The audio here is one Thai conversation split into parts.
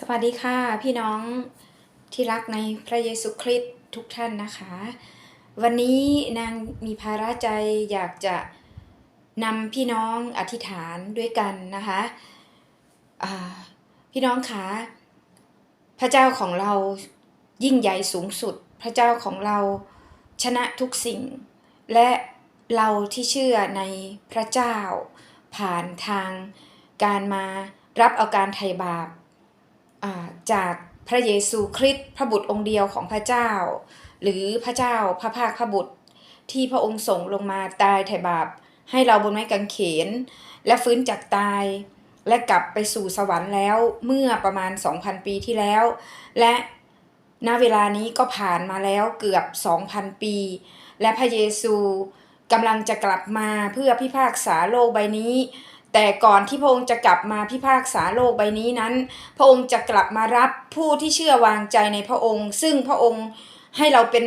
สวัสดีค่ะพี่น้องที่รักในพระเยซูคริสต์ทุกท่านนะคะ วันนี้นางมีภาระใจอยากจะนำพี่น้องอธิษฐานด้วยกันนะคะพี่น้องคะพระเจ้าของเรายิ่งใหญ่สูงสุด พระเจ้าของเราชนะทุกสิ่ง และเราที่เชื่อในพระเจ้า ผ่านทางการมารับเอาการไถ่บาป จากพระเยซูคริสต์พระบุตรองค์เดียวของพระเจ้า หรือพระเจ้าพระภาคพระบุตร ที่พระองค์ส่งลงมาตายไถ่บาปให้เราบนไม้กางเขน และฟื้นจากตายและกลับไปสู่สวรรค์แล้วเมื่อประมาณ 2,000 ปีที่แล้ว และณเวลานี้ก็ผ่านมาแล้วเกือบ 2,000 ปี และพระเยซูกำลังจะกลับมาเพื่อพิพากษาโลกใบนี้ แต่ก่อนที่พระองค์จะกลับมาพิพากษาโลกใบนี้นั้น พระองค์จะกลับมารับผู้ที่เชื่อวางใจในพระองค์ ซึ่งพระองค์ให้เราเป็น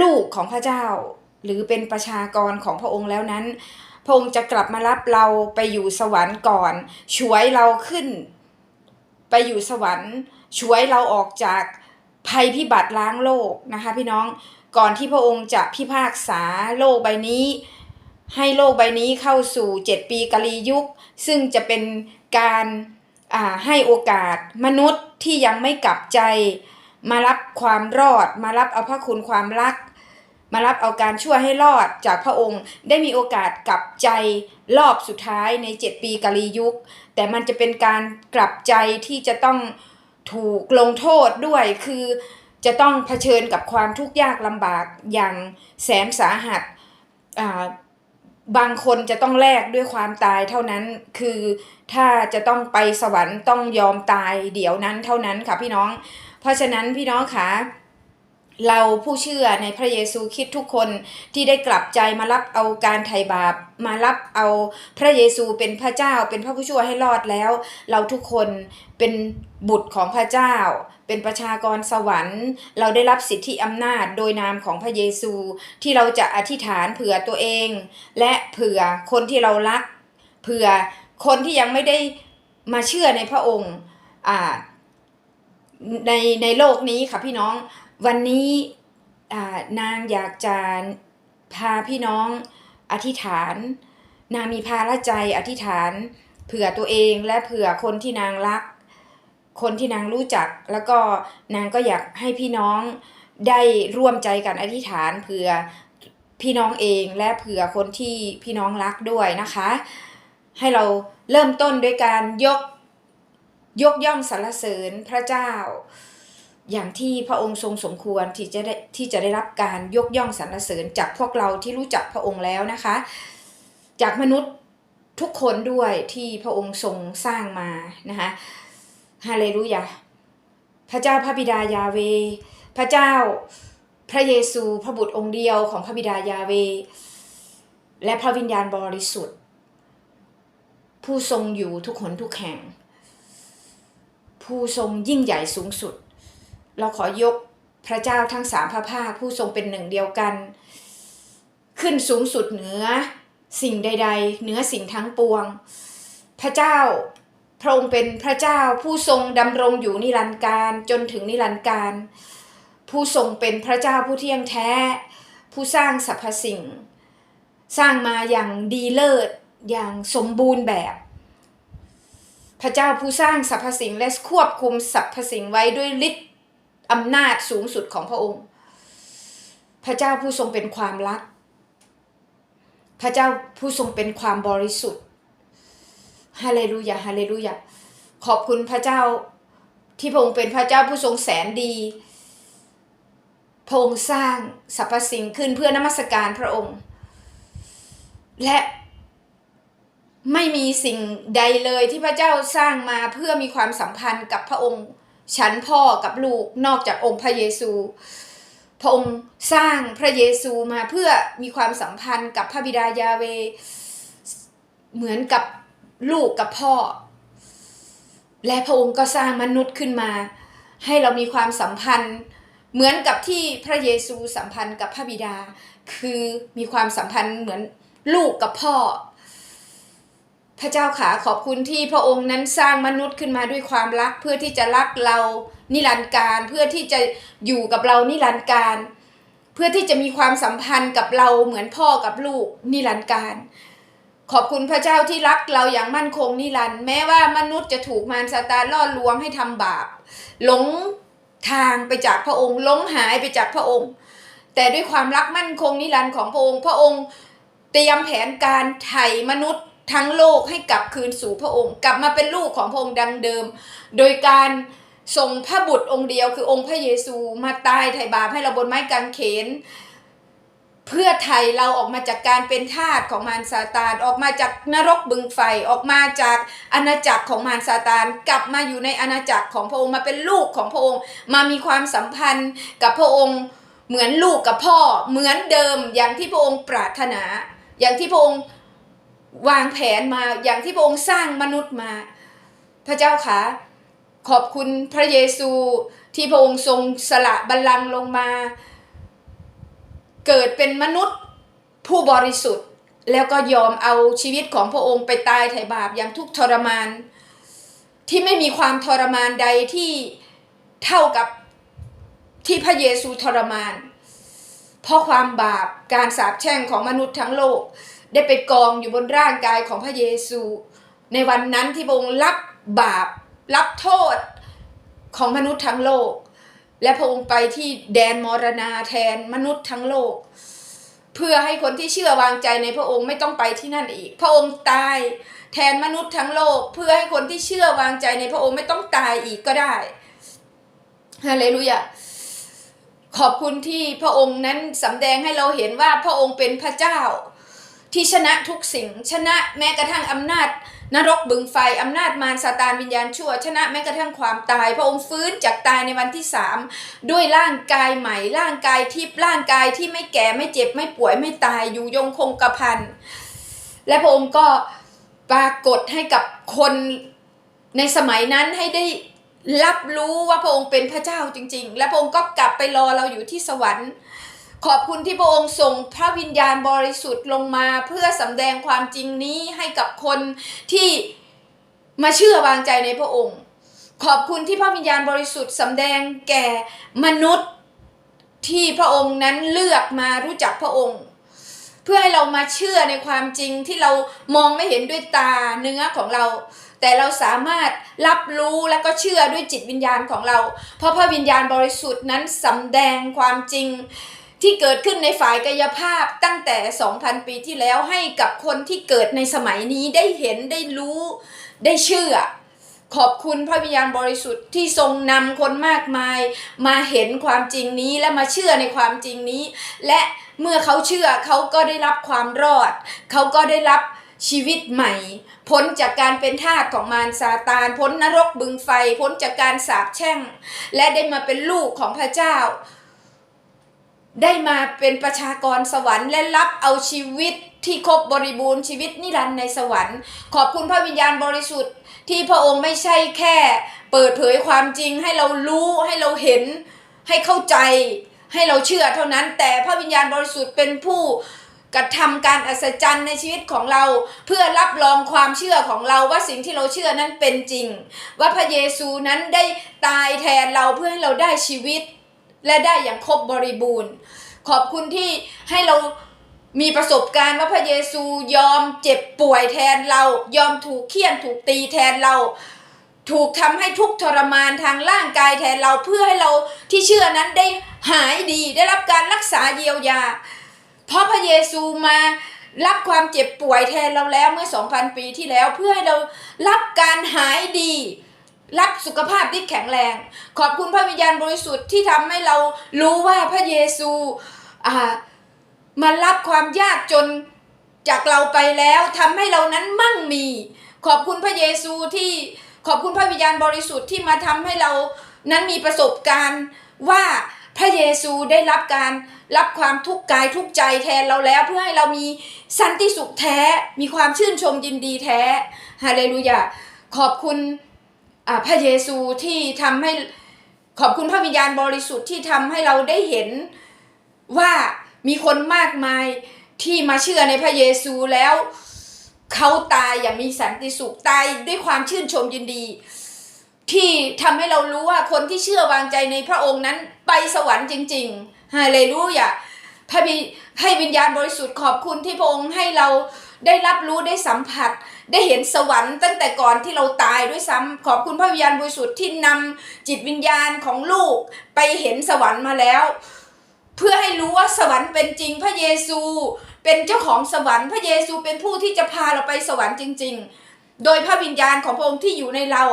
ลูกของพระเจ้า หรือเป็นประชากรของพระองค์แล้วนั้น พระองค์จะกลับมารับเราไปอยู่สวรรค์ก่อนช่วยเราขึ้น ไปอยู่สวรรค์ช่วยเราออกจากภัยพิบัติล้างโลกนะคะ พี่น้องก่อนที่พระองค์จะพิพากษาโลกใบนี้ ให้โลกใบนี้เข้าสู่ 7 ปีกาลียุค ซึ่งจะเป็นการให้โอกาสมนุษย์ที่ยังไม่กลับใจ มารับความรอด มารับเอาพระคุณความรัก มารับเอาการช่วยให้รอดจากพระองค์ ได้มีโอกาสกลับใจรอบสุดท้ายใน 7 ปีกาลียุค แต่มันจะเป็นการกลับใจที่จะต้องถูกลงโทษด้วยคือจะต้องเผชิญกับความทุกข์ยากลำบากอย่างแสนสาหัสอ่า บางคนจะต้องแลกด้วยความตายเท่านั้น คือถ้าจะต้องไปสวรรค์ต้องยอมตายเดี๋ยวนั้นเท่านั้นค่ะพี่น้อง เพราะฉะนั้นพี่น้องคะ เราผู้เชื่อในพระเยซูคริดทุกคนที่ได้กลับใจมารับเอาการไถ่บาป มารับเอาพระเยซูเป็นพระเจ้า เป็นพระผู้ช่วยให้รอดแล้ว เราทุกคนเป็นบุตรของพระเจ้า เป็นประชากรสวรรค์ เราได้รับสิทธิอำนาจโดยนามของพระเยซู ที่เราจะอธิษฐานเผื่อตัวเอง และเผื่อคนที่เรารัก เผื่อคนที่ยังไม่ได้มาเชื่อในพระองค์ในในโลกนี้ค่ะพี่น้อง วันนี้นางอยากจะพาพี่น้องอธิษฐาน นางมีภาระใจอธิษฐาน เผื่อตัวเองและเผื่อคนที่นางรัก คนที่นางรู้จัก แล้วก็นางก็อยากให้พี่น้องได้ร่วมใจกันอธิษฐาน เผื่อพี่น้องเองและเผื่อคนที่พี่น้องรักด้วยนะคะ ให้เราเริ่มต้นด้วยการยกยกย่องสรรเสริญพระเจ้า อย่างที่พระองค์ทรงสมควรที่จะได้ที่จะได้รับการยกย่องสรรเสริญจากพวกเราที่รู้จักพระองค์แล้วนะคะ จากมนุษย์ทุกคนด้วยที่พระองค์ทรงสร้างมานะคะฮาเลลูยาพระเจ้าพระบิดายาเว พระเจ้าพระเยซูพระบุตรองค์เดียวของพระบิดายาเว และพระวิญญาณบริสุทธิ์ ผู้ทรงอยู่ทุกหนทุกแห่ง ผู้ทรงยิ่งใหญ่สูงสุด เราขอยกพระเจ้าทั้งสามพระภาคผู้ทรงเป็นหนึ่งเดียวกัน ขึ้นสูงสุดเหนือสิ่งใด ๆ เหนือสิ่งทั้งปวง พระเจ้าพระองค์เป็นพระเจ้าผู้ทรงดำรงอยู่นิรันดร์การจนถึงนิรันดร์การ ผู้ทรงเป็นพระเจ้าผู้เที่ยงแท้ ผู้สร้างสรรพสิ่ง สร้างมาอย่างดีเลิศอย่างสมบูรณ์แบบ พระเจ้าผู้สร้างสรรพสิ่งและควบคุมสรรพสิ่งไว้ด้วยฤทธิ์ อำนาจสูงสุดของพระองค์ พระเจ้าผู้ทรงเป็นความรัก พระเจ้าผู้ทรงเป็นความบริสุทธิ์ฮาเลลูยาฮาเลลูยาขอบคุณพระเจ้าที่พระองค์เป็นพระเจ้าผู้ทรงแสนดีพระองค์สร้างสรรพสิ่งขึ้นเพื่อนมัสการพระองค์ และไม่มีสิ่งใดเลยที่พระเจ้าสร้างมาเพื่อมีความสัมพันธ์กับพระองค์ ฉันพ่อกับลูกนอกจากองค์พระเยซู พระองค์สร้างพระเยซูมาเพื่อมีความสัมพันธ์กับพระบิดายาเว เหมือนกับลูกกับพ่อ และพระองค์ก็สร้างมนุษย์ขึ้นมา ให้เรามีความสัมพันธ์ เหมือนกับที่พระเยซูสัมพันธ์กับพระบิดา คือมีความสัมพันธ์เหมือนลูกกับพ่อ พระเจ้าขาขอบคุณที่พระองค์นั้นสร้างมนุษย์ขึ้นมาด้วยความรัก เพื่อที่จะรักเรานิรันดร์การ เพื่อที่จะอยู่กับเรานิรันดร์การ เพื่อที่จะมีความสัมพันธ์กับเราเหมือนพ่อกับลูกนิรันดร์การ ขอบคุณพระเจ้าที่รักเราอย่างมั่นคงนิรันดร์แม้ว่ามนุษย์จะถูกมารซาตานล่อลวงให้ทำบาป หลงทางไปจากพระองค์หลงหายไปจากพระองค์ แต่ด้วยความรักมั่นคงนิรันดร์ของพระองค์ พระองค์เตรียมแผนการไถ่มนุษย์ ทั้งโลกให้กลับคืนสู่พระองค์ กลับมาเป็นลูกของพระองค์ดังเดิม โดยการส่งพระบุตรองค์เดียวคือองค์พระเยซูมาตายไถ่บาปให้เราบนไม้กางเขน เพื่อไถ่เราออกมาจากการเป็นทาสของมารซาตานออกมาจากนรกบึงไฟออกมาจากอาณาจักรของมารซาตาน กลับมาอยู่ในอาณาจักรของพระองค์มาเป็นลูกของพระองค์ มามีความสัมพันธ์กับพระองค์เหมือนลูกกับพ่อเหมือนเดิมอย่างที่พระองค์ปรารถนา อย่างที่พระองค์ วางแผนมาอย่างที่พระองค์สร้างมนุษย์มา พระเจ้าคะขอบคุณพระเยซูที่พระองค์ทรงสละบัลลังก์ลงมา เกิดเป็นมนุษย์ผู้บริสุทธิ์ แล้วก็ยอมเอาชีวิตของพระองค์ไปตายไถ่บาปอย่างทุกทรมาน ที่ไม่มีความทรมานใดที่เท่ากับที่พระเยซูทรมาน เพราะความบาปการสาปแช่งของมนุษย์ทั้งโลก ได้ไปกองอยู่บนร่างกายของพระเยซู ในวันนั้นที่พระองค์รับบาปรับโทษของมนุษย์ทั้งโลก และพระองค์ไปที่แดนมรณาแทนมนุษย์ทั้งโลก เพื่อให้คนที่เชื่อวางใจในพระองค์ไม่ต้องไปที่นั่นอีก พระองค์ตายแทนมนุษย์ทั้งโลก เพื่อให้คนที่เชื่อวางใจในพระองค์ไม่ต้องตายอีกก็ได้ฮาเลลูยาขอบคุณที่พระองค์นั้นสำแดงให้เราเห็นว่าพระองค์เป็นพระเจ้า ที่ชนะทุกสิ่ง ชนะแม้กระทั่งอำนาจ นรกบึงไฟอำนาจมารซาตานวิญญาณชั่ว ชนะแม้กระทั่งความตาย พระองค์ฟื้นจากตายในวันที่สามด้วยร่างกายใหม่ ร่างกายทิพย์ร่างกายที่ไม่แก่ไม่เจ็บไม่ป่วยไม่ตายอยู่ยงคงกระพันและพระองค์ก็ปรากฏให้กับคนในสมัยนั้นให้ได้รับรู้ว่าพระองค์เป็นพระเจ้าจริง ๆ และพระองค์ก็กลับไปรอเราอยู่ที่สวรรค์ ขอบคุณที่พระองค์ส่งพระวิญญาณบริสุทธิ์ลงมาเพื่อสำแดงความจริงนี้ให้กับคนที่มาเชื่อวางใจในพระองค์ ขอบคุณที่พระวิญญาณบริสุทธิ์สำแดงแก่มนุษย์ที่พระองค์นั้นเลือกมารู้จักพระองค์ เพื่อให้เรามาเชื่อในความจริงที่เรามองไม่เห็นด้วยตาเนื้อของเรา แต่เราสามารถรับรู้และก็เชื่อด้วยจิตวิญญาณของเรา เพราะพระวิญญาณบริสุทธิ์นั้นสำแดงความจริง ที่เกิดขึ้นในฝ่ายกายภาพตั้งแต่ 2,000 ปีที่แล้วให้กับคนที่เกิดในสมัยนี้ได้เห็นได้รู้ได้เชื่อ ขอบคุณพระวิญญาณบริสุทธิ์ที่ทรงนำคนมากมาย มาเห็นความจริงนี้และมาเชื่อในความจริงนี้ และเมื่อเขาเชื่อเขาก็ได้รับความรอด เขาก็ได้รับชีวิตใหม่ พ้นจากการเป็นทาสของมารซาตาน พ้นนรกบึงไฟ พ้นจากการสาปแช่ง และได้มาเป็นลูกของพระเจ้า ได้มาเป็นประชากรสวรรค์ และรับเอาชีวิตที่ครบบริบูรณ์ชีวิตนิรันดร์ในสวรรค์ ขอบคุณพระวิญญาณบริสุทธิ์ ที่พระองค์ไม่ใช่แค่ เปิดเผยความจริงให้เรารู้ให้เราเห็น ให้เข้าใจ ให้เราเชื่อเท่านั้น แต่พระวิญญาณบริสุทธิ์เป็นผู้กระทำการอัศจรรย์ในชีวิตของเรา เพื่อรับรองความเชื่อของเราว่าสิ่งที่เราเชื่อนั้นเป็นจริง ว่าพระเยซูนั้นได้ตายแทนเราเพื่อให้เราได้ชีวิต และได้อย่างครบบริบูรณ์ ขอบคุณที่ให้เรามีประสบการณ์ว่าพระเยซูยอมเจ็บป่วยแทนเรา ยอมถูกเคี่ยนถูกตีแทนเรา ถูกทำให้ทุกทรมานทางร่างกายแทนเราเพื่อให้เราที่เชื่อนั้นได้หายดีได้รับการรักษาเยียวยา เพราะพระเยซูมารับความเจ็บป่วยแทนเราแล้วเมื่อ 2,000 ปีที่แล้วเพื่อให้เรารับการหายดี รับสุขภาพที่แข็งแรง ขอบคุณพระวิญญาณบริสุทธิ์ที่ทำให้เรารู้ว่าพระเยซูอ่ามารับความยากจนจากเราไปแล้วทำให้เรานั้นมั่งมี ขอบคุณพระเยซูที่ขอบคุณพระวิญญาณบริสุทธิ์ที่มาทำให้เรานั้นมีประสบการณ์ว่าพระเยซูได้รับการรับความทุกข์กายทุกใจแทนเราแล้วเพื่อให้เรามีสันติสุขแท้ มีความชื่นชมยินดีแท้ฮาเลลูยาขอบคุณ พระเยซูที่ทำให้ขอบคุณพระวิญญาณบริสุทธิ์ที่ทำให้เราได้เห็นว่ามีคนมากมายที่มาเชื่อในพระเยซูแล้วเขาตายอย่างมีสันติสุขตายด้วยความชื่นชมยินดี ที่ทำให้เรารู้ว่าคนที่เชื่อวางใจในพระองค์นั้นไปสวรรค์จริงๆฮาเลลูยาพระบิให้วิญญาณบริสุทธิ์ขอบคุณที่พระองค์ให้เรา ได้รับรู้ได้สัมผัส ได้เห็นสวรรค์ตั้งแต่ก่อนที่เราตายด้วยซ้ำขอบคุณพระวิญญาณบริสุทธิ์ที่นำจิตวิญญาณของลูกไปเห็นสวรรค์มาแล้ว เพื่อให้รู้ว่าสวรรค์เป็นจริงพระเยซู เป็นเจ้าของสวรรค์พระเยซูเป็นผู้ที่จะพาเราไปสวรรค์จริง ๆ โดยพระวิญญาณของพระองค์ที่อยู่ในเรา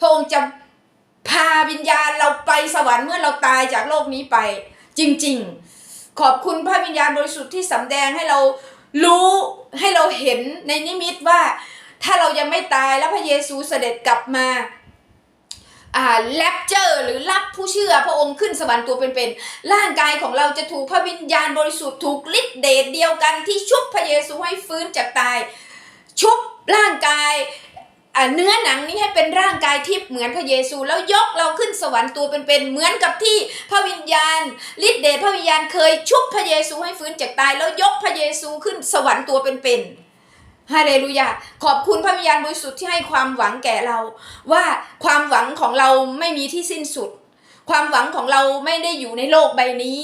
พระองค์จะพาวิญญาณเราไปสวรรค์เมื่อเราตายจากโลกนี้ไป จริง ๆ ขอบคุณพระวิญญาณบริสุทธิ์ที่สำแดงให้เรา รู้ให้เราเห็นในนิมิตว่า ถ้าเรายังไม่ตายแล้วพระเยซูเสด็จกลับมาอ่าแลปเจอร์หรือรับผู้เชื่อพระองค์ขึ้นสวรรค์ตัวเป็นๆร่างกายของเราจะถูกพระวิญญาณบริสุทธิ์ถูกฤทธิ์เดชเดียวกันที่ชุบพระเยซูให้ฟื้นจากตาย ชุบร่างกาย เนื้อหนังนี้ให้เป็นร่างกายที่เหมือนพระเยซู แล้วยกเราขึ้นสวรรค์ตัวเป็นๆเหมือนกับที่พระวิญญาณฤทธิ์เดชพระวิญญาณเคยชุบพระเยซูให้ฟื้นจากตาย แล้วยกพระเยซูขึ้นสวรรค์ตัวเป็นๆฮาเลลูยา ขอบคุณพระวิญญาณบริสุทธิ์ที่ให้ความหวังแก่เรา ว่าความหวังของเราไม่มีที่สิ้นสุด ความหวังของเราไม่ได้อยู่ในโลกใบนี้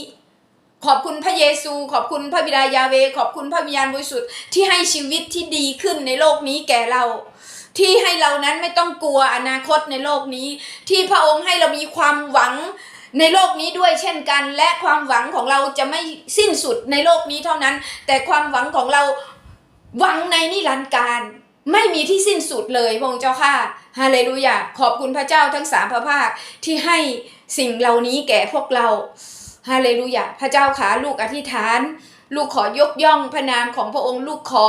ขอบคุณพระเยซู ขอบคุณพระบิดายาเว ขอบคุณพระวิญญาณบริสุทธิ์ที่ให้ชีวิตที่ดีขึ้นในโลกนี้แก่เรา ที่ให้เรานั้นไม่ต้องกลัวอนาคตในโลกนี้ ที่พระองค์ให้เรามีความหวังในโลกนี้ด้วยเช่นกัน และความหวังของเราจะไม่สิ้นสุดในโลกนี้เท่านั้น แต่ความหวังของเราหวังในนิรันดร์การ ไม่มีที่สิ้นสุดเลยพระองค์เจ้าค่ะฮาเลลูยาขอบคุณพระเจ้าทั้งสามพระภาคที่ให้สิ่งเหล่านี้แก่พวกเราฮาเลลูยาพระเจ้าขาลูกอธิษฐาน ลูกขอยกย่องพระนามของพระองค์ ลูกขอ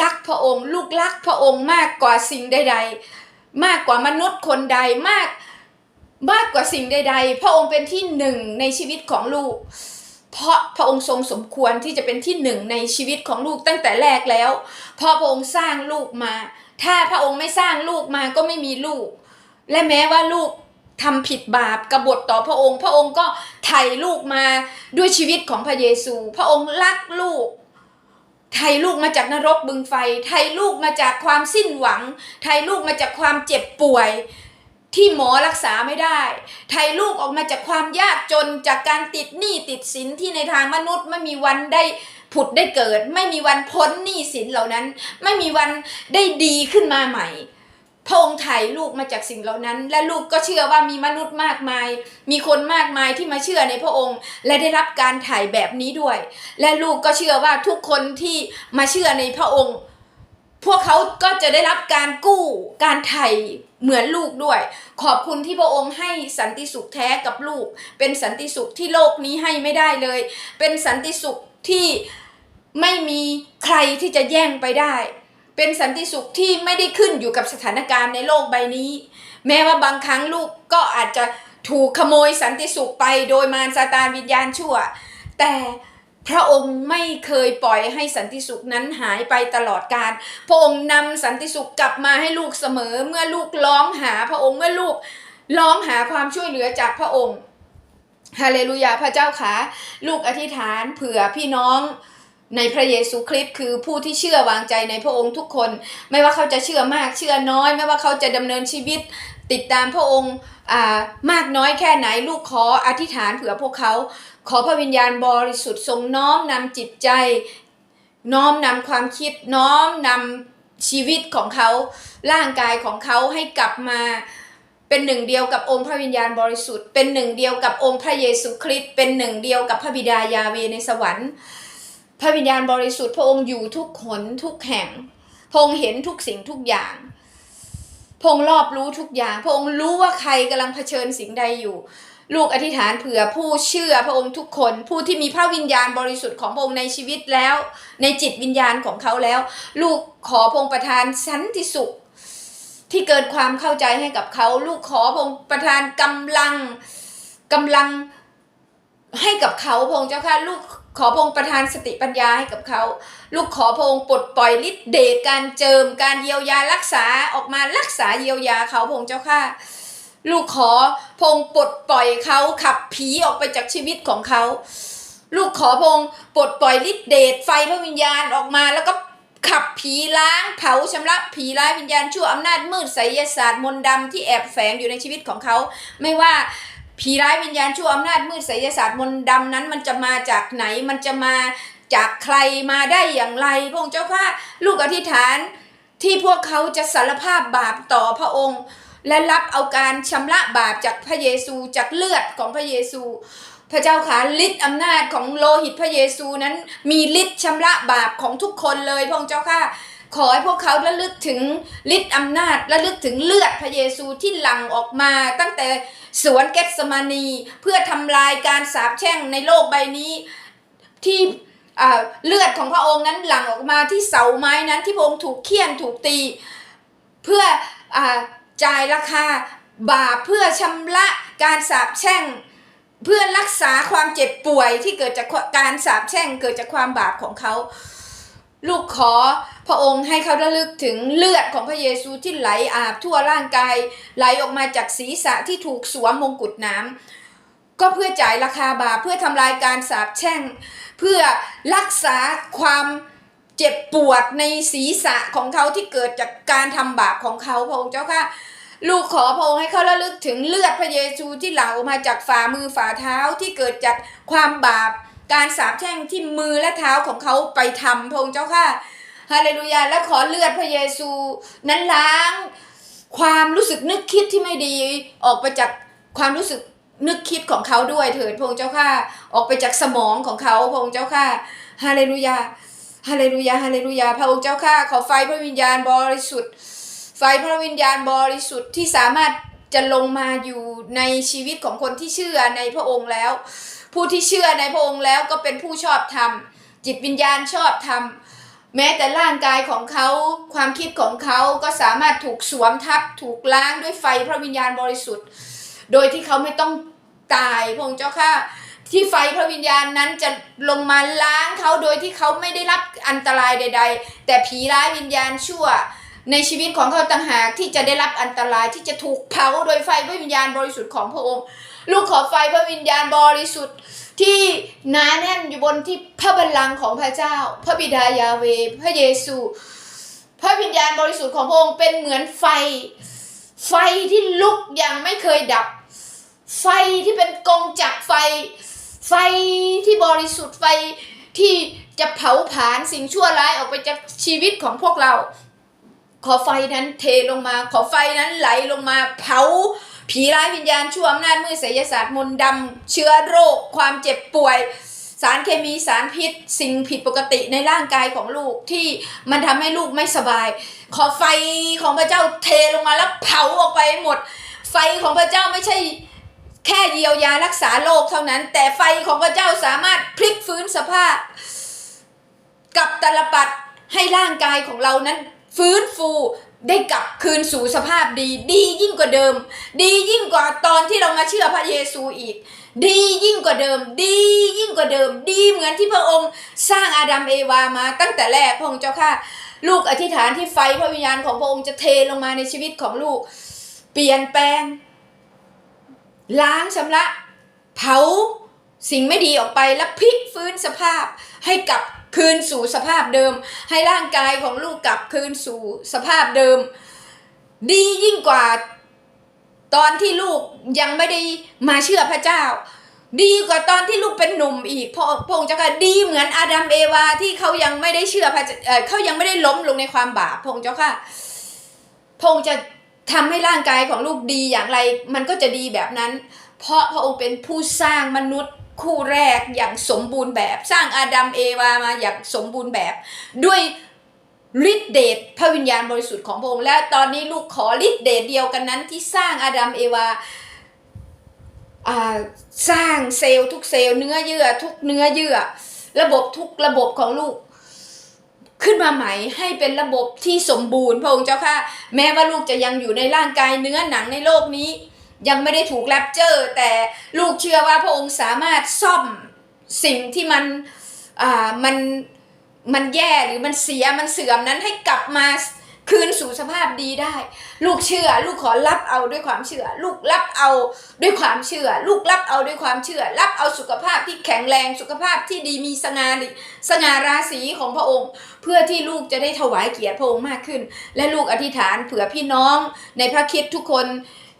รักพระองค์ ลูกรักพระองค์มากกว่าสิ่งใด ๆ มากกว่ามนุษย์คนใดมากมากกว่าสิ่งใด ๆ พระองค์เป็นที่หนึ่งในชีวิตของลูก เพราะพระองค์ทรงสมควรที่จะเป็นที่หนึ่งในชีวิตของลูกตั้งแต่แรกแล้ว เพราะพระองค์สร้างลูกมา ถ้าพระองค์ไม่สร้างลูกมาก็ไม่มีลูก และแม้ว่าลูก ทำผิดบาปกบฏต่อพระองค์ พระองค์ก็ไถ่ลูกมาด้วยชีวิตของพระเยซู พระองค์รักลูกไถ่ลูกมาจากนรกบึงไฟไถ่ลูกมาจากความสิ้นหวังไถ่ลูกมาจากความเจ็บป่วย ที่หมอรักษาไม่ได้ไถ่ลูกออกมาจากความยากจนจากการติดหนี้ติดสินที่ในทางมนุษย์ไม่มีวันได้ผุดได้เกิด ไม่มีวันพ้นหนี้สินเหล่านั้น ไม่มีวันได้ดีขึ้นมาใหม่ พระองค์ไถ่ลูกมาจากสิ่งเหล่านั้น และลูกก็เชื่อว่ามีมนุษย์มากมาย มีคนมากมายที่มาเชื่อในพระองค์ และได้รับการถ่ายแบบนี้ด้วย และลูกก็เชื่อว่าทุกคนที่มาเชื่อในพระองค์ พวกเขาก็จะได้รับการกู้การไถ่เหมือนลูกด้วย ขอบคุณที่พระองค์ให้สันติสุขแท้กับลูก เป็นสันติสุขที่โลกนี้ให้ไม่ได้เลย เป็นสันติสุขที่ไม่มีใครที่จะแย่งไปได้ เป็นสันติสุขที่ไม่ได้ขึ้นอยู่กับสถานการณ์ในโลกใบนี้ แม้ว่าบางครั้งลูกก็อาจจะถูกขโมยสันติสุขไปโดยมารซาตานวิญญาณชั่ว แต่พระองค์ไม่เคยปล่อยให้สันติสุขนั้นหายไปตลอดกาลพระองค์นำสันติสุขกลับมาให้ลูกเสมอ เมื่อลูกร้องหาพระองค์เมื่อลูกร้องหาความช่วยเหลือจากพระองค์ฮาเลลูยาพระเจ้าค่ะลูกอธิษฐานเผื่อพี่น้อง ในพระเยซูคริสต์คือผู้ที่เชื่อวางใจในพระองค์ทุกคน ไม่ว่าเขาจะเชื่อมากเชื่อน้อย ไม่ว่าเขาจะดำเนินชีวิต ติดตามพระองค์อ่ามากน้อยแค่ไหนลูกขออธิษฐานเผื่อพวกเขา ขอพระวิญญาณบริสุทธิ์ทรงน้อมนำจิตใจ น้อมนำความคิดน้อมนำชีวิตของเขาร่างกายของเขาให้กลับมาเป็นหนึ่งเดียวกับองค์พระวิญญาณบริสุทธิ์ เป็นหนึ่งเดียวกับองค์พระเยซูคริสต์เป็นหนึ่งเดียวกับพระบิดายาเวในสวรรค์ ระวิญญาณบริสุทธิ์พระองค์อยู่ทุกหนทุกแห่ง พระองค์เห็นทุกสิ่งทุกอย่าง พระองค์รอบรู้ทุกอย่าง พระองค์รู้ว่าใครกำลังเผชิญสิ่งใดอยู่ ลูกอธิษฐานเผื่อผู้เชื่อพระองค์ทุกคน ผู้ที่มีพระวิญญาณบริสุทธิ์ของพระองค์ในชีวิตแล้ว ในจิตวิญญาณของเขาแล้ว ลูกขอพระองค์ประทานสันติสุขที่เกินความเข้าใจให้กับเขา ลูกขอพระองค์ประทานกำลังกำลังให้กับเขาพระองค์เจ้าค่ะลูก ขอพงค์ประทานสติปัญญาให้กับเขา ลูกขอพงค์ปลดปล่อยฤทธิ์เดชการเจิมการเยียวยารักษาออกมารักษาเยียวยาเขาพงค์เจ้าค่ะ ลูกขอพงค์ปลดปล่อยเขาขับผีออกไปจากชีวิตของเขา ลูกขอพงค์ปลดปล่อยฤทธิ์เดชไฟพระวิญญาณออกมาแล้วก็ขับผีล้างเผาชำระผีร้ายวิญญาณชั่วอำนาจมืดไสยศาสตร์มนต์ดำที่แอบแฝงอยู่ในชีวิตของเขา ไม่ว่า ผีร้ายวิญญาณชั่วอำนาจมืดไสยศาสตร์มนต์ดำนั้นมันจะมาจากไหนมันจะมาจากใครมาได้อย่างไรพระองค์เจ้าข้าลูกอธิษฐานที่พวกเขาจะสารภาพบาปต่อพระองค์ และรับเอาการชำระบาปจากพระเยซูจากเลือดของพระเยซู พระเจ้าขาฤทธิ์อำนาจของโลหิตพระเยซูนั้นมีฤทธิ์ชำระบาปของทุกคนเลยพระองค์เจ้าข้า ขอให้พวกเขาระลึกถึงฤทธิ์อำนาจระลึกถึงเลือดพระเยซูที่หลั่งออกมา ตั้งแต่สวนเกตสมานีเพื่อทำลายการสาปแช่งในโลกใบนี้ที่เลือดของพระองค์นั้นหลั่งออกมาที่เสาไม้นั้นที่พระองค์ถูกเคี่ยนถูกตี เพื่ออจ่ายราคาบาปเพื่อชำระการสาปแช่ง เพื่อรักษาความเจ็บป่วยที่เกิดจากการสาปแช่งเกิดจากความบาปของเขา ลูกขอพระองค์ให้เขาระลึกถึงเลือดของพระเยซูที่ไหลอาบทั่วร่างกาย ไหลออกมาจากศีรษะที่ถูกสวมมงกุฎน้ำก็เพื่อจ่ายราคาบาปเพื่อทำลายการสาปแช่ง เพื่อรักษาความเจ็บปวดในศีรษะของเขาที่เกิดจากการทำบาปของเขาพระองค์เจ้าค่ะลูกขอพระองค์ให้เขาระลึกถึงเลือดพระเยซูที่ไหลออกมาจากฝ่ามือฝ่าเท้าที่เกิดจากความบาป การสาปแช่งที่มือและเท้าของเขาไปทำพระองค์เจ้าค่ะฮาเลลูยาและขอเลือดพระเยซู นั้นล้าง ความรู้สึกนึกคิดที่ไม่ดีออกไปจากความรู้สึกนึกคิดของเขาด้วยเถิดพระองค์เจ้าค่ะ ออกไปจากสมองของเขาพระองค์เจ้าค่ะฮาเลลูยาฮาเลลูยาฮาเลลูยาพระองค์เจ้าค่ะขอไฟพระวิญญาณบริสุทธิ์ ไฟพระวิญญาณบริสุทธิ์ที่สามารถจะลงมาอยู่ในชีวิตของคนที่เชื่อในพระองค์แล้ว ผู้ที่เชื่อในพระองค์แล้วก็เป็นผู้ชอบธรรม จิตวิญญาณชอบธรรม แม้แต่ร่างกายของเขาความคิดของเขาก็สามารถถูกสวมทับถูกล้างด้วยไฟพระวิญญาณบริสุทธิ์ โดยที่เขาไม่ต้องตายพระองค์เจ้าค่ะที่ไฟพระวิญญาณนั้นจะลงมาล้างเขาโดยที่เขาไม่ได้รับอันตรายใด ๆ แต่ผีร้ายวิญญาณชั่ว ในชีวิตของเขาต่างหากที่จะได้รับอันตรายที่จะถูกเผาโดยไฟพระวิญญาณบริสุทธิ์ของพระองค์ ลูกขอไฟพระวิญญาณบริสุทธิ์ที่หนาแน่นอยู่บนที่พระบัลลังก์ของพระเจ้า พระบิดายาเว พระเยซู พระวิญญาณบริสุทธิ์ของพระองค์เป็นเหมือนไฟ ไฟที่ลุกอย่างไม่เคยดับ ไฟที่เป็นกองจักรไฟ ไฟที่บริสุทธิ์ไฟที่จะเผาผลาญสิ่งชั่วร้ายออกไปจากชีวิตของพวกเรา ขอไฟนั้นเทลงมา ขอไฟนั้นไหลลงมาเผา ผีร้ายวิญญาณชั่วอำนาจมืดไสยศาสตร์มนต์ดำเชื้อโรค ความเจ็บป่วย สารเคมีสารพิษ สิ่งผิดปกติในร่างกายของลูกที่มันทำให้ลูกไม่สบาย ขอไฟของพระเจ้าเทลงมาแล้วเผาออกไปหมด ไฟของพระเจ้าไม่ใช่แค่เยียวยารักษาโรคเท่านั้น แต่ไฟของพระเจ้าสามารถพลิกฟื้นสภาพ กับตลปัดให้ร่างกายของเรานั้น ฟื้นฟู ได้กลับคืนสู่สภาพดี ดียิ่งกว่าเดิม ดียิ่งกว่าตอนที่เรามาเชื่อพระเยซูอีก ดียิ่งกว่าเดิม ดียิ่งกว่าเดิม ดีเหมือนที่พระองค์สร้างอาดัมเอวามาตั้งแต่แรกพระองค์เจ้าค่ะ ลูกอธิษฐานที่ไฟพระวิญญาณของพระองค์จะเทลงมาในชีวิตของลูก เปลี่ยนแปลง ล้างชำระ เผาสิ่งไม่ดีออกไปและพลิกฟื้นสภาพให้กลับ คืนสู่สภาพเดิม ให้ร่างกายของลูกกลับคืนสู่สภาพเดิม ดียิ่งกว่า ตอนที่ลูกยังไม่ได้มาเชื่อพระเจ้า ดีกว่าตอนที่ลูกเป็นหนุ่มอีกพระพงค์เจ้าค่ะดีเหมือนอาดัมเอวาที่เขายังไม่ได้เชื่อพระเจ้าเขายังไม่ได้ล้มลงในความบาปพระองค์เจ้าค่ะพระองค์จะทำให้ร่างกายของลูกดีอย่างไร มันก็จะดีแบบนั้น เพราะพระองค์เป็นผู้สร้างมนุษย์ คู่แรกอย่างสมบูรณ์แบบ สร้างอาดัมเอวามาอย่างสมบูรณ์แบบ ด้วยฤทธิเดชพระวิญญาณบริสุทธิ์ของพระองค์และตอนนี้ลูกขอฤทธิเดชเดียวกันนั้นที่สร้างอาดัมเอวาสร้างเซลล์ทุกเซลล์เนื้อเยื่อทุกเนื้อเยื่อ ระบบทุกระบบของลูก ขึ้นมาใหม่ให้เป็นระบบที่สมบูรณ์พระองค์เจ้าค่ะ แม้ว่าลูกจะยังอยู่ในร่างกายเนื้อหนังในโลกนี้ ยังไม่ได้ถูกแรปเจอร์ แต่ลูกเชื่อว่าพระองค์สามารถซ่อมสิ่งที่มันอ่ามันมันแย่หรือมันเสียมันเสื่อมนั้นให้กลับมาคืนสู่สภาพดีได้ ลูกเชื่อ ลูกขอรับเอาด้วยความเชื่อ ลูกรับเอาด้วยความเชื่อ ลูกรับเอาด้วยความเชื่อ รับเอาสุขภาพที่แข็งแรงสุขภาพที่ดีมีสง่าสง่าราศีของพระองค์ เพื่อที่ลูกจะได้ถวายเกียรติพระองค์มากขึ้น และลูกอธิษฐานเผื่อพี่น้องในพระคิดทุกคน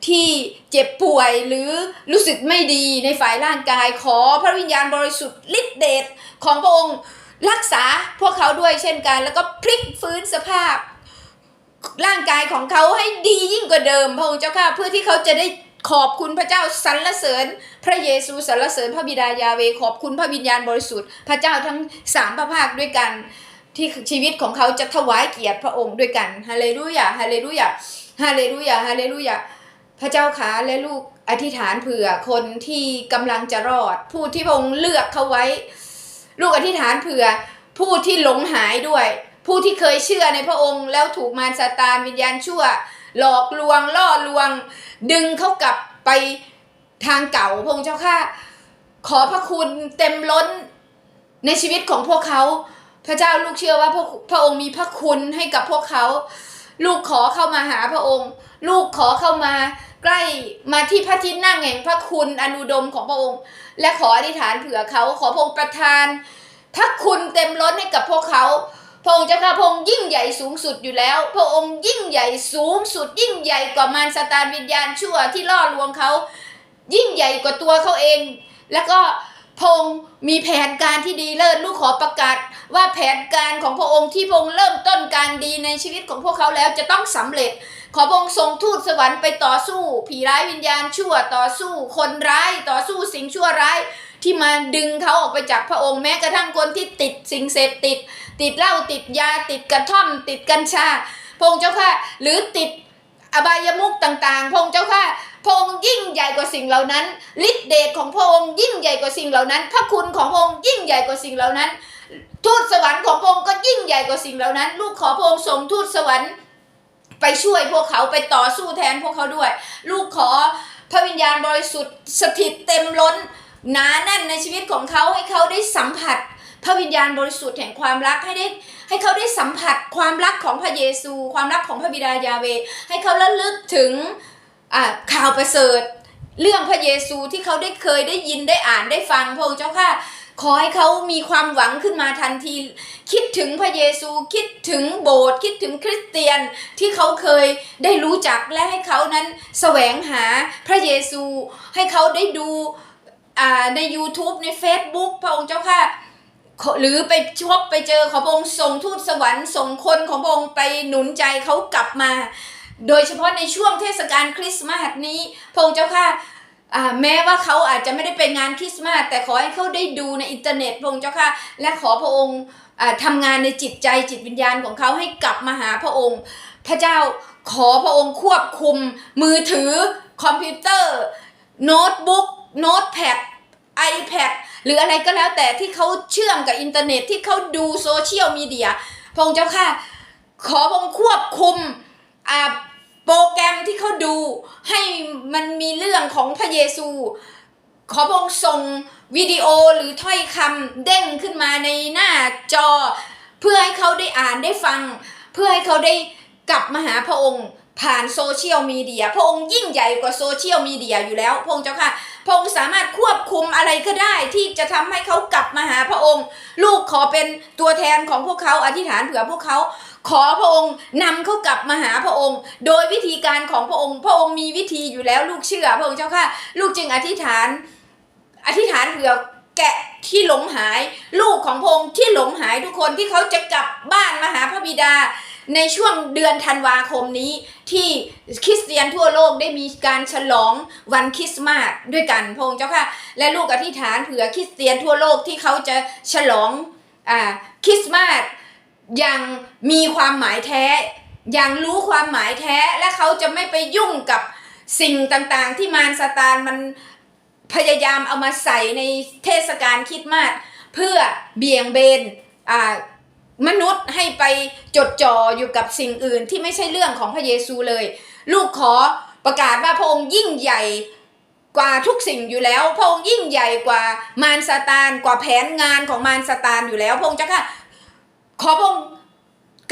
ที่เจ็บป่วยหรือรู้สึกไม่ดีในฝ่ายร่างกายขอพระวิญญาณบริสุทธิ์ฤทธิเดชของพระองค์รักษาพวกเขาด้วยเช่นกัน แล้วก็พลิกฟื้นสภาพ ร่างกายของเขาให้ดียิ่งกว่าเดิม พระองค์เจ้าค่ะเพื่อที่เขาจะได้ขอบคุณพระเจ้าสรรเสริญ พระเยซูสรรเสริญพระบิดายาเวขอบคุณพระวิญญาณบริสุทธิ์ พระเจ้าทั้งสามพระภาคด้วยกัน ที่ชีวิตของเขาจะถวายเกียรติพระองค์ด้วยกันฮาเลลูยาฮาเลลูยาฮาเลลูยาฮาเลลูยา พระเจ้าขาและลูกอธิษฐานเผื่อคนที่กำลังจะรอด ผู้ที่พงเลือกเขาไว้ ลูกอธิษฐานเผื่อผู้ที่หลงหายด้วย ผู้ที่เคยเชื่อในพระองค์แล้วถูกมารซาตานวิญญาณชั่ว หลอกลวงล่อลวง ดึงเขากลับไปทางเก่าพงเจ้าค่ะ ขอพระคุณเต็มล้นในชีวิตของพวกเขา พระเจ้าลูกเชื่อว่าพระพระองค์มีพระคุณให้กับพวกเขา ลูกขอเข้ามาหาพระองค์ ลูกขอเข้ามา ใกล้มาที่พระที่นั่งแห่งพระคุณอนุดมของพระองค์ และขออธิษฐานเผื่อเขาขอพระองค์ประทานพระคุณเต็มล้นให้กับพวกเขาพระองค์เจ้าข้าพระองค์ยิ่งใหญ่สูงสุดอยู่แล้ว พระองค์ยิ่งใหญ่สูงสุด ยิ่งใหญ่กว่ามารสตานวิญญาณชั่วที่ล่อลวงเขา ยิ่งใหญ่กว่าตัวเขาเอง แล้วก็ พงค์มีแผนการที่ดีเลิศลูกขอประกาศ ว่าแผนการของพระองค์ที่พงค์เริ่มต้นการดีในชีวิตของพวกเขาแล้วจะต้องสำเร็จ ขอพงค์ทรงทูตสวรรค์ไปต่อสู้ ผีร้ายวิญญาณชั่วต่อสู้ คนร้ายต่อสู้สิ่งชั่วร้ายที่มาดึงเขาออกไปจากพระองค์แม้กระทั่งคนที่ติดสิ่งเสพติด ติดเหล้าติดยาติดกระท่อม ติดกัญชา พงค์เจ้าค่ะ หรือติดอบายมุขต่างๆ พงค์เจ้าค่ะ พระองค์ยิ่งใหญ่กว่าสิ่งเหล่านั้นฤทธิเดชของพระองค์ยิ่งใหญ่กว่าสิ่งเหล่านั้น พระคุณของพระองค์ยิ่งใหญ่กว่าสิ่งเหล่านั้น ทูตสวรรค์ของพระองค์ก็ยิ่งใหญ่กว่าสิ่งเหล่านั้น ลูกขอพระองค์ส่งทูตสวรรค์ ไปช่วยพวกเขาไปต่อสู้แทนพวกเขาด้วย ลูกขอพระวิญญาณบริสุทธิ์สถิตเต็มล้นหนาแน่นในชีวิตของเขาให้เขาได้สัมผัส พระวิญญาณบริสุทธิ์แห่งความรักให้ได้ให้เขาได้สัมผัสความรักของพระเยซู ความรักของพระบิดายาเว ให้เขาระลึกถึง อ่าข่าวประเสริฐ เรื่องพระเยซูที่เขาได้เคยได้ยินได้อ่านได้ฟังพระองค์เจ้าค่ะขอให้เขามีความหวังขึ้นมาทันที คิดถึงพระเยซูคิดถึงโบสถ์คิดถึงคริสเตียนที่เขาเคยได้รู้จักและให้เขานั้นแสวงหาพระเยซู ให้เขาได้ดูใน YouTube ใน Facebook พระองค์เจ้าค่ะ หรือไปชบไปเจอขอพระองค์ส่งทูตสวรรค์ส่งคนของพระองค์ไปหนุนใจเขากลับมา โดยเฉพาะในช่วงเทศกาลคริสต์มาสนี้พงเจ้าค่ะแม้ว่าเขาอาจจะไม่ได้ไปงานคริสต์มาสแต่ขอให้เขาได้ดูในอินเทอร์เน็ตพระองค์เจ้าค่ะ และขอพระองค์อ่าทำงานในจิตใจจิตวิญญาณของเขาให้กลับมาหาพระองค์ พระเจ้าขอพระองค์ควบคุม มือถือ คอมพิวเตอร์ โน้ตบุ๊กโน้ตแพด iPad หรืออะไรก็แล้วแต่ที่เขาเชื่อมกับอินเทอร์เน็ตที่เขาดูโซเชียลมีเดียพระองค์เจ้าค่ะ ขอพระองค์ควบคุม อ่าโปรแกรมที่เขาดูให้มันมีเรื่องของพระเยซู ขอพระองค์ส่งวิดีโอหรือถ้อยคำเด้งขึ้นมาในหน้าจอ เพื่อให้เขาได้อ่านได้ฟัง เพื่อให้เขาได้กลับมาหาพระองค์ผ่านโซเชียลมีเดีย พระองค์ยิ่งใหญ่กว่าโซเชียลมีเดียอยู่แล้ว พระองค์เจ้าค่ะ พระองค์สามารถควบคุมอะไรก็ได้ที่จะทำให้เขากลับมาหาพระองค์ ลูกขอเป็นตัวแทนของพวกเขาอธิษฐานเผื่อพวกเขาขอพระองค์นำเขากลับมาหาพระองค์ โดยวิธีการของพระองค์ พระองค์มีวิธีอยู่แล้วลูกเชื่อ พระองค์เจ้าค่ะ ลูกจึงอธิษฐาน อธิษฐานเผื่อแกะที่หลงหาย ลูกของพระองค์ที่หลงหายทุกคนที่เขาจะกลับบ้านมาหาพระบิดา ในช่วงเดือนธันวาคมนี้ที่คริสเตียนทั่วโลกได้มีการฉลองวันคริสต์มาสด้วยกันพงค์เจ้าค่ะ และลูกอธิษฐานเผื่อคริสเตียนทั่วโลกที่เขาจะฉลองอ่าคริสต์มาสอย่างมีความหมายแท้ อย่างรู้ความหมายแท้และเขาจะไม่ไปยุ่งกับสิ่งต่างๆ ที่มารซาตานมันพยายามเอามาใส่ในเทศกาลคริดมาสเพื่อเบี่ยงเบนอ่า มนุษย์ให้ไปจดจ่ออยู่กับสิ่งอื่นที่ไม่ใช่เรื่องของพระเยซูเลย ลูกขอประกาศว่าพระองค์ยิ่งใหญ่กว่าทุกสิ่งอยู่แล้ว พระองค์ยิ่งใหญ่กว่ามารซาตานกว่าแผนงานของมารซาตานอยู่แล้วพระองค์เจ้าค่ะขอพระองค์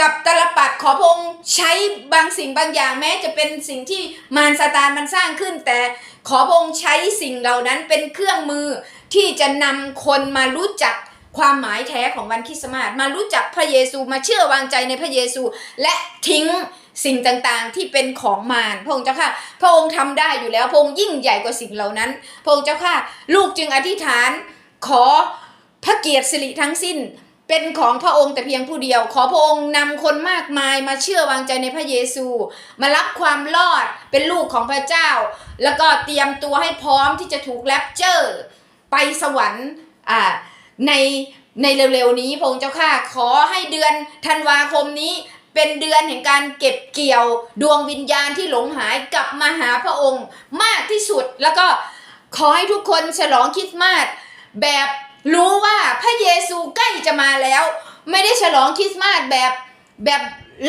กับตลปัดขอพระองค์ใช้บางสิ่งบางอย่างแม้จะเป็นสิ่งที่มารซาตานมันสร้างขึ้น แต่ขอพระองค์ใช้สิ่งเหล่านั้นเป็นเครื่องมือที่จะนำคนมารู้จัก ความหมายแท้ของวันคริสต์มาสมารู้จักพระเยซูมาเชื่อวางใจในพระเยซู และทิ้งสิ่งต่างๆที่เป็นของมารพระองค์เจ้าค่ะ พระองค์ทำได้อยู่แล้ว พระองค์ยิ่งใหญ่กว่าสิ่งเหล่านั้น พระองค์เจ้าค่ะ ลูกจึงอธิษฐานขอพระเกียรติสิริทั้งสิ้นเป็นของพระองค์แต่เพียงผู้เดียว ขอพระองค์นำคนมากมายมาเชื่อวางใจในพระเยซู มารับความรอดเป็นลูกของพระเจ้า แล้วก็เตรียมตัวให้พร้อมที่จะถูกแรปเจอร์ ไปสวรรค์อ่า ในในเร็วๆนี้พงค์เจ้าค่ะขอให้เดือนธันวาคมนี้ เป็นเดือนแห่งการเก็บเกี่ยวดวงวิญญาณที่หลงหายกลับมาหาพระองค์มากที่สุด แล้วก็ขอให้ทุกคนฉลองคริสต์มาสแบบรู้ว่าพระเยซูใกล้จะมาแล้ว ไม่ได้ฉลองคริสต์มาสแบบแบบ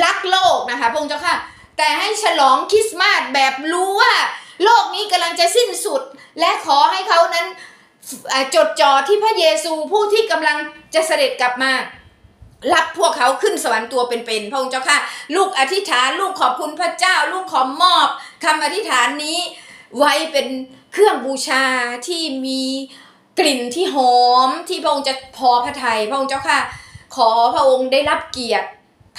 รักโลกนะคะพงค์เจ้าค่ะ แต่ให้ฉลองคริสต์มาสแบบรู้ว่า โลกนี้กำลังจะสิ้นสุด และขอให้เขานั้น จดจ่อที่พระเยซูผู้ที่กำลังจะเสด็จกลับมา รับพวกเขาขึ้นสวรรค์ตัวเป็นๆพระองค์เจ้าค่ะ ลูกอธิษฐานลูกขอบคุณพระเจ้า ลูกขอมอบคำอธิษฐานนี้ ไว้เป็นเครื่องบูชาที่มีกลิ่นที่หอมที่พระองค์จะพอพระทัยพระองค์เจ้าค่ะ ขอพระองค์ได้รับเกียรติ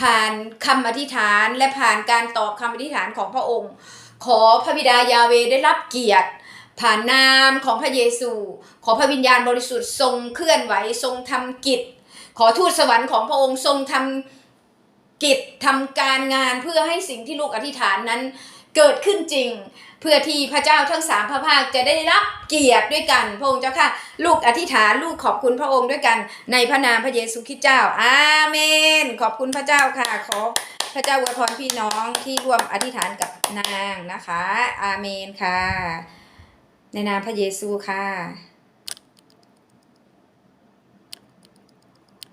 ผ่านคำอธิษฐานและผ่านการตอบคำอธิษฐานของพระองค์ ขอพระบิดายาเวได้รับเกียรติ ผ่านนามของพระเยซู ขอพระวิญญาณบริสุทธิ์ทรงเคลื่อนไหวทรงทำกิจ ขอทูตสวรรค์ของพระองค์ทรงทำกิจทำการงานเพื่อให้สิ่งที่ลูกอธิษฐานนั้นเกิดขึ้นจริง เพื่อที่พระเจ้าทั้งสามพระภาคจะได้รับเกียรติด้วยกัน พระองค์เจ้าค่ะ ลูกอธิษฐานลูกขอบคุณพระองค์ด้วยกันในพระนามพระเยซูคริสต์เจ้า อาเมน ขอบคุณพระเจ้าค่ะ ขอพระเจ้าอวยพรพี่น้องที่ร่วมอธิษฐานกับนางนะคะ อาเมนค่ะ ในนามพระเยซูค่ะ